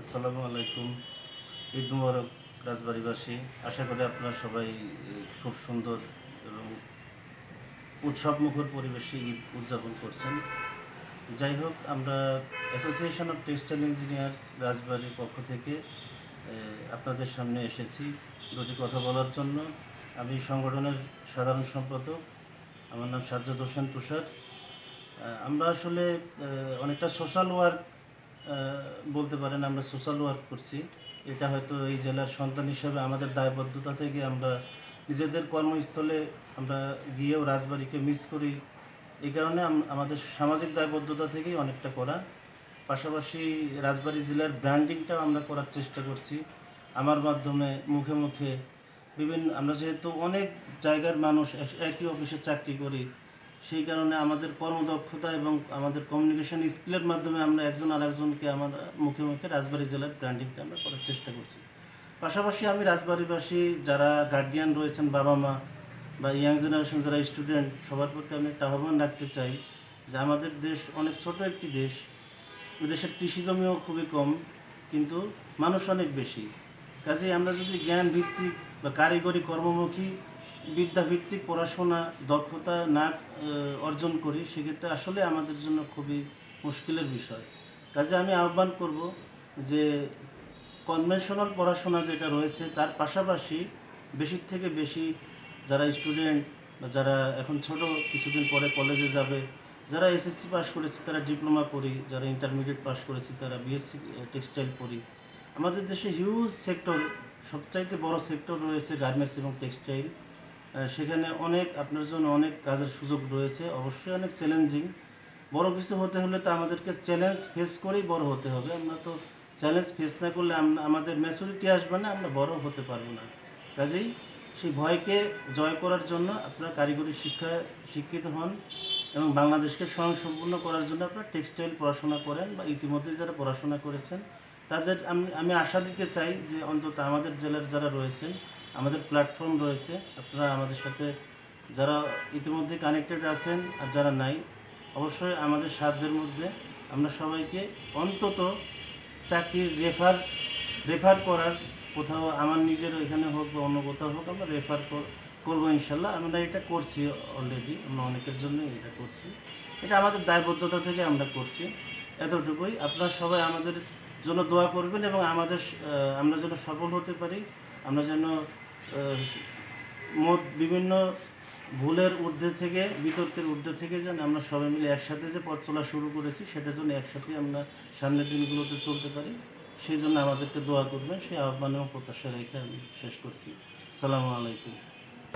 আসসালামু আলাইকুম। ঈদ মুবারক রাজবাড়িবাসী। আশা করি আপনারা সবাই খুব সুন্দর এবং উৎসবমুখর পরিবেশে ঈদ উদযাপন করছেন। যাই হোক, আমরা অ্যাসোসিয়েশন অফ টেক্সটাইল ইঞ্জিনিয়ার্স রাজবাড়ির পক্ষ থেকে আপনাদের সামনে এসেছি। দুটি কথা বলার জন্য। আমি সংগঠনের সাধারণ সম্পাদক। আমার নাম সাজ্জাদ হোসেন তুষার। আমরা আসলে অনেকটা সোশ্যাল ওয়ার্ক বলতে পারেন আমরা সোশ্যাল ওয়ার্ক করছি। এটা হয়তো এই জেলার সন্তান হিসাবে আমাদের দায়বদ্ধতা থেকে আমরা নিজেদের কর্মস্থলে আমরা গিয়েও রাজবাড়িকে মিস করি। এই কারণে আমাদের সামাজিক দায়বদ্ধতা থেকেই অনেকটা করা। পাশাপাশি রাজবাড়ি জেলার ব্র্যান্ডিংটাও আমরা করার চেষ্টা করছি। আমার মাধ্যমে মুখে মুখে বিভিন্ন আমরা যেহেতু অনেক জায়গার মানুষ এক- একই অফিসে চাকরি করি সেই কারণে আমাদের কর্মদক্ষতা এবং আমাদের কমিউনিকেশন স্কিলের মাধ্যমে আমরা একজন আরেকজনকে আমার মুখে মুখে রাজবাড়ী জেলার ব্র্যান্ডিংটা আমরা করার চেষ্টা করছি। পাশাপাশি আমি রাজবাড়িবাসী যারা গার্ডিয়ান রয়েছেন বাবা মা বা ইয়াং জেনারেশন যারা স্টুডেন্ট সবার প্রতি আমি একটা আহ্বান রাখতে চাই যে আমাদের দেশ অনেক ছোট একটি দেশ। দেশের কৃষি জমিও খুবই কম, কিন্তু মানুষ অনেক বেশি। কাজেই আমরা যদি জ্ঞান ভিত্তিক বা কারিগরি কর্মমুখী বিদ্যাভিত্তিক পড়াশোনা দক্ষতা না অর্জন করি, সেক্ষেত্রে আসলে আমাদের জন্য খুবই মুশকিলের বিষয়। কাজে আমি আহ্বান করব যে কনভেনশনাল পড়াশোনা যেটা রয়েছে, তার পাশাপাশি বেশির থেকে বেশি যারা স্টুডেন্ট বা যারা এখন ছোট কিছুদিন পরে কলেজে যাবে, যারা এসএসসি পাস করেছে, তারা ডিপ্লোমা পড়ি, যারা ইন্টারমিডিয়েট পাস করেছে, তারা বিএসসি টেক্সটাইল পড়ি। আমাদের দেশে হিউজ সেক্টর সবচাইতে বড় সেক্টর রয়েছে গার্মেন্টস এবং টেক্সটাইল সেখানে অনেক আপনার জন্য অনেক কাজের সুযোগ রয়েছে। অবশ্যই অনেক চ্যালেঞ্জিং বড় কিছু হতে হলে তো আমাদেরকে চ্যালেঞ্জ ফেস করেই বড় হতে হবে। আমরা তো চ্যালেঞ্জ ফেস না করলে আম- আমাদের ম্যাচুরিটি আসবে না, আমরা বড় হতে পারব না। কাজেই সেই ভয়কে জয় করার জন্য আপনারা কারিগরি শিক্ষায় শিক্ষিত হন এবং বাংলাদেশকে স্বয়ংসম্পূর্ণ করার জন্য আপনারা টেক্সটাইল পড়াশোনা করেন বা ইতিমধ্যে যারা পড়াশোনা করেছেন, তাদের আমি আমি আশা দিতে চাই যে অন্তত আমাদের জেলার যারা রয়েছেন আমাদের প্ল্যাটফর্ম রয়েছে। আপনারা আমাদের সাথে যারা ইতিমধ্যে কানেক্টেড আছেন আর যারা নাই, অবশ্যই আমাদের সাধ্যের মধ্যে আমরা সবাইকে অন্তত চাকরির রেফার রেফার করার কোথাও আমার নিজের এখানে হোক বা অন্য কোথাও হোক আমরা রেফার করব ইনশাল্লাহ। আমরা এটা করছি অলরেডি আমরা অনেকের জন্য এটা করছি। এটা আমাদের দায়বদ্ধতা থেকে আমরা করছি। এতটুকুই। আপনারা সবাই আমাদের জন্য দোয়া করবেন এবং আমাদের আমরা যেন সফল হতে পারি, আমরা যেন মত বিভিন্ন ভুলের ঊর্ধ্বে থেকে, বিতর্কের ঊর্ধ্বে থেকে যেন আমরা সবাই মিলে একসাথে যে পথ চলা শুরু করেছি, সেটার জন্য একসাথে আমরা সামনের দিনগুলোতে চলতে পারি। সেই জন্য আমাদেরকে দোয়া করবেন, সেই আহ্বান এবং প্রত্যাশা রেখে আমি শেষ করছি। সালামু আলাইকুম।